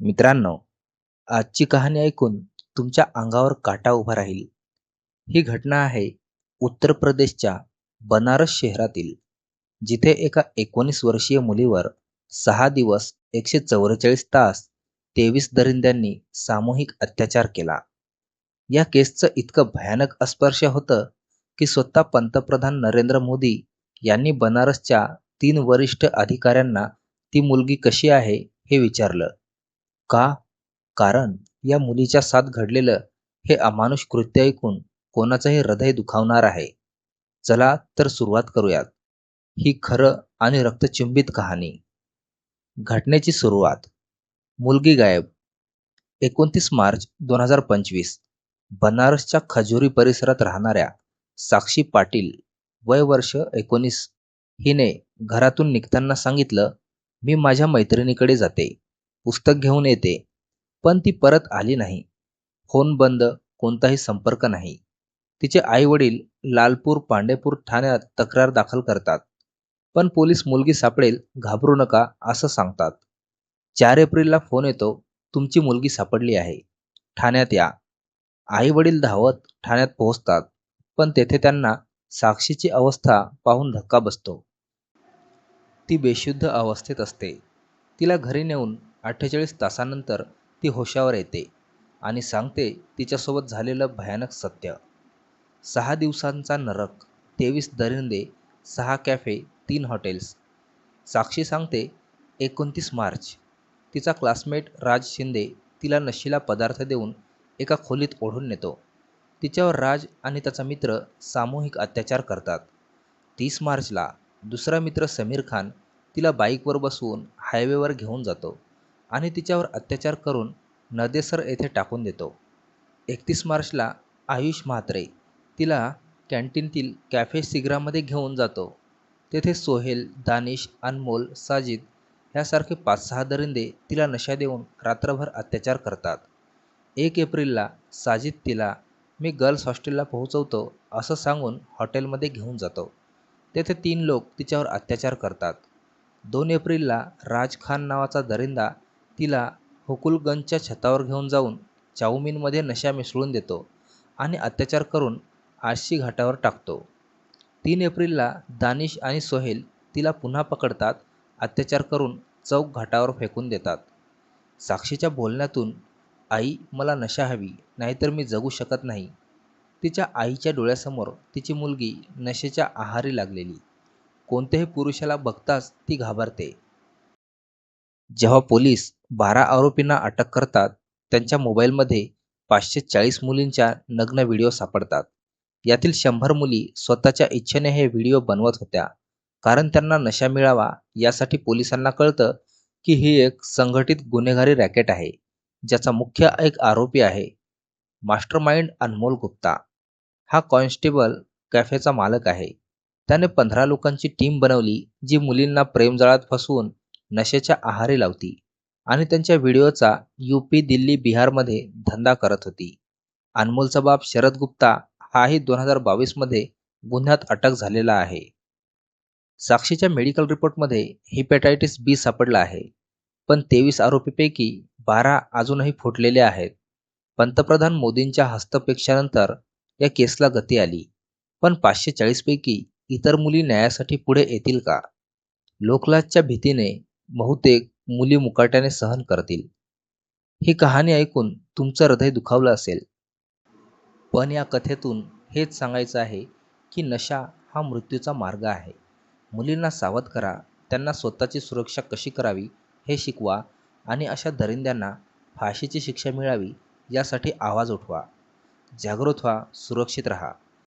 मित्रांनो आजची कहाणी ऐकून तुमच्या अंगावर काटा उभा राहील. ही घटना आहे उत्तर प्रदेशच्या बनारस शहरातील जिथे एका एकोणीस वर्षीय मुलीवर सहा दिवस एकशे चौवेचाळीस तास तेवीस दरिंद्यांनी सामूहिक अत्याचार केला. या केसचं इतकं भयानक अस्पर्श होतं की स्वतः पंतप्रधान नरेंद्र मोदी यांनी बनारसच्या तीन वरिष्ठ अधिकाऱ्यांना ती मुलगी कशी आहे हे विचारलं. का? कारण या मुलीच्या साथ घडलेलं हे अमानुष कृत्य ऐकून कोणाचंही हृदय दुखावणार आहे. चला तर सुरुवात करूयात. ही खरं आणि रक्तचिंबित कहाणी. घटनेची सुरुवात. मुलगी गायब. एकोणतीस मार्च दोन हजार पंचवीस. बनारसच्या खजुरी परिसरात राहणाऱ्या साक्षी पाटील वय वर्ष एकोणीस. हिने घरातून निघताना सांगितलं मी माझ्या मैत्रिणीकडे जाते. पुस्तक घेऊन येते. पण ती परत आली नाही. फोन बंद कोणताही संपर्क नाही. तिचे आई वडील लालपूर पांडेपूर ठाण्यात तक्रार दाखल करतात. पण पोलीस मुलगी सापडेल घाबरू नका असं सांगतात. चार एप्रिलला फोन येतो तुमची मुलगी सापडली आहे. ठाण्यात या. आई वडील धावत ठाण्यात पोहोचतात पण तेथे त्यांना साक्षीची अवस्था पाहून धक्का बसतो. ती बेशुद्ध अवस्थेत असते. तिला घरी नेऊन अठ्ठेचाळीस तासानंतर ती होशावर येते आणि सांगते तिच्यासोबत झालेलं भयानक सत्य. सहा दिवसांचा नरक तेवीस दरिंदे सहा कॅफे तीन हॉटेल्स. साक्षी सांगते एकोणतीस मार्च. तिचा क्लासमेट राज शिंदे तिला नशीला पदार्थ देऊन एका खोलीत ओढून नेतो. तिच्यावर राज आणि त्याचा मित्र सामूहिक अत्याचार करतात. तीस मार्चला दुसरा मित्र समीर खान तिला बाईकवर बसवून हायवेवर घेऊन जातो. आणि तिच्यावर अत्याचार करून नदेसर येथे टाकून देतो. एकतीस मार्चला आयुष म्हात्रे तिला कॅन्टीनतील कॅफे सिग्रामध्ये घेऊन जातो. तेथे सोहेल दानिश अनमोल साजिद यासारखे पाच सहा दरिंदे तिला नशा देऊन रात्रभर अत्याचार करतात. एक एप्रिलला साजिद तिला मी गर्ल्स हॉस्टेलला पोहोचवतो असं सांगून हॉटेलमध्ये घेऊन जातो. तेथे तीन लोक तिच्यावर अत्याचार करतात. दोन एप्रिलला राज खान नावाचा दरिंदा तिला हुकुलगंजच्या छतावर घेऊन जाऊन चाऊमिनमध्ये नशा मिसळून देतो आणि अत्याचार करून आळशी घाटावर टाकतो. तीन एप्रिलला दानिश आणि सोहेल तिला पुन्हा पकडतात अत्याचार करून चौक घाटावर फेकून देतात. साक्षीच्या बोलण्यातून आई मला नशा हवी नाहीतर मी जगू शकत नाही. तिच्या आईच्या डोळ्यासमोर तिची मुलगी नशेच्या आहारी लागलेली. कोणत्याही पुरुषाला बघताच ती घाबरते. जेव्हा पोलीस बारा आरोपींना अटक करतात. त्यांच्या मोबाईलमध्ये पाचशे चाळीस मुलींच्या नग्न व्हिडिओ सापडतात. यातील शंभर मुली स्वतःच्या इच्छेने हे व्हिडिओ बनवत होत्या. कारण त्यांना नशा मिळावा यासाठी पोलिसांना कळतं की ही एक संघटित गुन्हेगारी रॅकेट आहे ज्याचा मुख्य एक आरोपी आहे. मास्टरमाइंड अनमोल गुप्ता. हा कॉन्स्टेबल कॅफेचा मालक आहे. त्याने पंधरा लोकांची टीम बनवली जी मुलींना प्रेमजाळात फसवून नशेच्या आहारी लावती. आणि त्यांच्या व्हिडिओचा यू पी दिल्ली बिहारमध्ये धंदा करत होती. अनमोलचा बाप शरद गुप्ता हाही दोन हजार बावीसमध्ये गुन्ह्यात अटक झालेला आहे. साक्षीच्या मेडिकल रिपोर्टमध्ये हिपॅटायटिस बी सापडला आहे. पण तेवीस आरोपीपैकी बारा अजूनही फुटलेले आहेत. पंतप्रधान मोदींच्या हस्तक्षेपानंतर या केसला गती आली. पण पाचशे चाळीसपैकी इतर मुली न्यायासाठी पुढे येतील का? लोकलाजच्या भीतीने बहुतेक मुली मुकाट्याने सहन करतील. ही कहाणी ऐकून तुमचं हृदय दुखावलं असेल. पण या कथेतून हेच सांगायचं आहे की नशा हा मृत्यूचा मार्ग आहे. मुलींना सावध करा त्यांना स्वतःची सुरक्षा कशी करावी हे शिकवा आणि अशा दरिंद्यांना फाशीची शिक्षा मिळावी यासाठी आवाज उठवा. जागृत व्हा सुरक्षित राहा.